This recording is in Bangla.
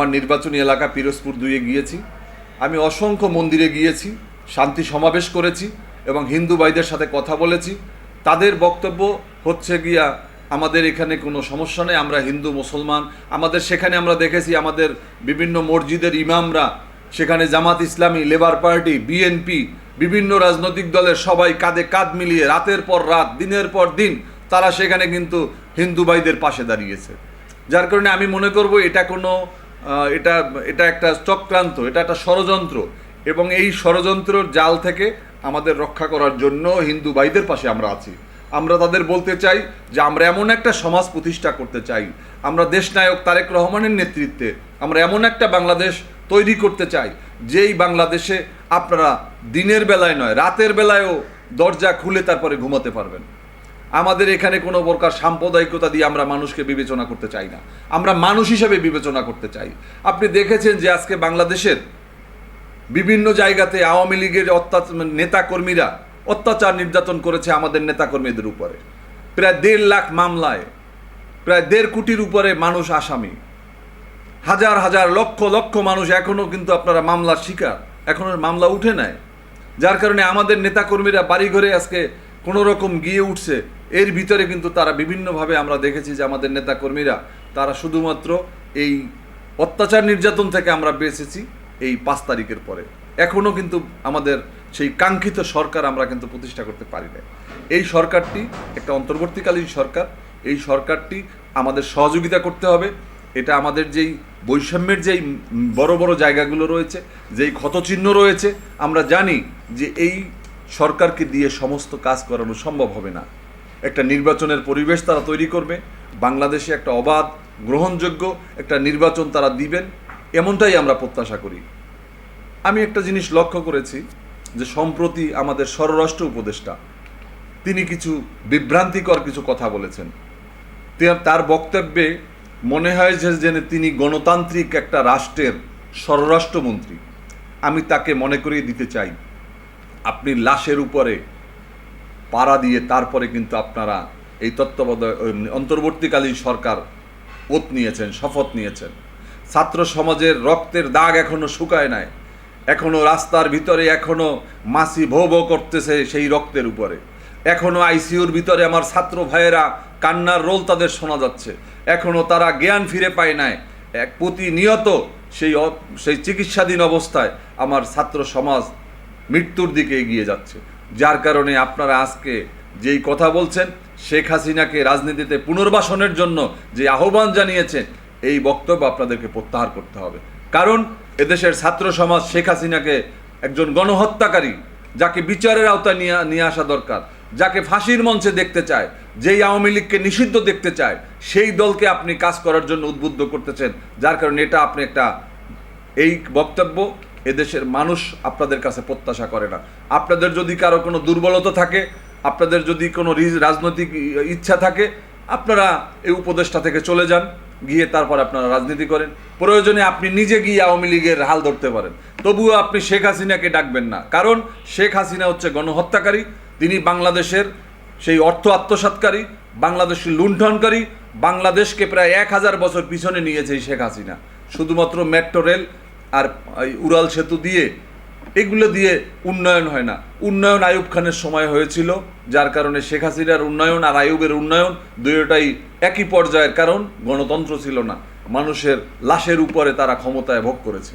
আমার নির্বাচনী এলাকা পিরোজপুর দুইয়ে গিয়েছি। আমি অসংখ্য মন্দিরে গিয়েছি, শান্তি সমাবেশ করেছি এবং হিন্দু ভাইদের সাথে কথা বলেছি। তাদের বক্তব্য হচ্ছে গিয়া, আমাদের এখানে কোনো সমস্যা নেই, আমরা হিন্দু, মুসলমান। আমাদের সেখানে আমরা দেখেছি, আমাদের বিভিন্ন মসজিদের ইমামরা, সেখানে Jamaat Islami, labour party, BNP, বিভিন্ন রাজনৈতিক দলের সবাই কাঁধে কাঁধ মিলিয়ে রাতের পর রাত, দিনের পর দিন তারা সেখানে কিন্তু হিন্দু ভাইদের পাশে দাঁড়িয়েছে। যার কারণে আমি মনে করব, এটা কোনো এটা এটা একটা চক্রান্ত, এটা একটা ষড়যন্ত্র। এবং এই ষড়যন্ত্রর জাল থেকে আমাদের রক্ষা করার জন্য হিন্দু ভাইদের পাশে আমরা আছি। আমরা তাদের বলতে চাই যে আমরা এমন একটা সমাজ প্রতিষ্ঠা করতে চাই। আমরা দেশনায়ক তারেক রহমানের নেতৃত্বে আমরা এমন একটা বাংলাদেশ তৈরি করতে চাই, যেই বাংলাদেশে আপনারা দিনের বেলায় নয়, রাতের বেলায়ও দরজা খুলে তারপরে ঘুমাতে পারবেন। আমাদের এখানে কোনো প্রকার সাম্প্রদায়িকতা দিয়ে আমরা মানুষকে বিবেচনা করতে চাই না। আমরা মানুষ হিসেবে বিবেচনা করতে চাই। আপনি দেখেছেন যে আজকে বাংলাদেশের বিভিন্ন জায়গাতে আওয়ামী লীগের অত্যাচার নেতাকর্মীরা অত্যাচার নির্যাতন করেছে আমাদের নেতাকর্মীদের উপরে। প্রায় দেড় লাখ মামলায়, প্রায় দেড় কোটির উপরে মানুষ আসামি। হাজার হাজার, লক্ষ লক্ষ মানুষ এখনও কিন্তু আপনারা মামলার শিকার। এখনও মামলা উঠে নেয় যার কারণে আমাদের নেতাকর্মীরা বাড়িঘরে আজকে কোনো রকম গিয়ে উঠছে। এর ভিতরে কিন্তু তারা বিভিন্নভাবে আমরা দেখেছি যে আমাদের নেতাকর্মীরা, তারা শুধুমাত্র এই অত্যাচার নির্যাতন থেকে আমরা বেঁচেছি এই পাঁচ তারিখের পরে। এখনও কিন্তু আমাদের সেই কাঙ্ক্ষিত সরকার আমরা কিন্তু প্রতিষ্ঠা করতে পারি না এই সরকারটি একটা অন্তর্বর্তীকালীন সরকার, এই সরকারটি আমাদের সহযোগিতা করতে হবে। এটা আমাদের যেই বৈষম্যের যেই বড় বড় জায়গাগুলো রয়েছে, যেই ক্ষতচিহ্ন রয়েছে, আমরা জানি যে এই সরকারকে দিয়ে সমস্ত কাজ করানো সম্ভব হবে না। একটা নির্বাচনের পরিবেশ তারা তৈরি করবে, বাংলাদেশে একটা অবাধ, গ্রহণযোগ্য একটা নির্বাচন তারা দিবেন, এমনটাই আমরা প্রত্যাশা করি। আমি একটা জিনিস লক্ষ্য করেছি যে সম্প্রতি আমাদের স্বরাষ্ট্র উপদেষ্টা, তিনি কিছু বিভ্রান্তিকর কিছু কথা বলেছেন। তার বক্তব্যে মনে হয় যে যেন তিনি গণতান্ত্রিক একটা রাষ্ট্রের স্বরাষ্ট্রমন্ত্রী। আমি তাকে মনে করিয়ে দিতে চাই। আপনি লাশের উপরে পাড়া দিয়ে তারপরে কিন্তু আপনারা এই তত্ত্বাবধায়ক অন্তর্বর্তীকালীন সরকার ওত নিয়েছেন, শপথ নিয়েছেন। ছাত্র সমাজের রক্তের দাগ এখনও শুকায় নাই। এখনও রাস্তার ভিতরে এখনও মাসি ভো ভো করতেছে সেই রক্তের উপরে। এখনও আইসিইউর ভিতরে আমার ছাত্র ভাইয়েরা কান্নার রোল তাদের শোনা যাচ্ছে। এখনও তারা জ্ঞান ফিরে পায় নাই। এক প্রতিনিয়ত সেই সেই চিকিৎসাধীন অবস্থায় আমার ছাত্র সমাজ মৃত্যুর দিকে এগিয়ে যাচ্ছে। যার কারণে আপনারা আজকে যেই কথা বলছেন, শেখ হাসিনাকে রাজনীতিতে পুনর্বাসনের জন্য যে আহ্বান জানিয়েছেন এই বক্তব্য আপনাদেরকে প্রত্যাহার করতে হবে। কারণ এদেশের ছাত্র সমাজ শেখ হাসিনাকে একজন গণহত্যাকারী, যাকে বিচারের আওতায় নিয়ে নিয়ে আসা দরকার, যাকে ফাঁসির মঞ্চে দেখতে চায়, যেই আওয়ামী লীগকে নিষিদ্ধ দেখতে চায়, সেই দলকে আপনি কাজ করার জন্য উদ্বুদ্ধ করতেছেন, যার কারণে এটা আপনি একটা, এই বক্তব্য এদেশের মানুষ আপনাদের কাছে প্রত্যাশা করে না। আপনাদের যদি কারও কোনো দুর্বলতা থাকে, আপনাদের যদি কোনো রিজ- রাজনৈতিক ইচ্ছা থাকে, আপনারা এই উপদেষ্টা থেকে চলে যান, গিয়ে তারপর আপনারা রাজনীতি করেন। প্রয়োজনে আপনি নিজে গিয়ে আওয়ামী লীগের হাল ধরতে পারেন। তবুও আপনি শেখ হাসিনাকে ডাকবেন না। কারণ শেখ হাসিনা হচ্ছে গণহত্যাকারী, তিনি বাংলাদেশের সেই অর্থ আত্মসাৎকারী বাংলাদেশের লুণ্ঠনকারী, বাংলাদেশকে প্রায় এক হাজার বছর পিছনে নিয়েছে শেখ হাসিনা। শুধুমাত্র মেট্রো রেল আর উড়াল সেতু দিয়ে, এগুলো দিয়ে উন্নয়ন হয় না। উন্নয়ন আয়ুব খানের সময় হয়েছিল, যার কারণে শেখ হাসিনার উন্নয়ন আর আয়ুবের উন্নয়ন দুয়োটাই একই পর্যায়ের কারণ, গণতন্ত্র ছিল না। মানুষের লাশের উপরে তারা ক্ষমতায় ভোগ করেছে।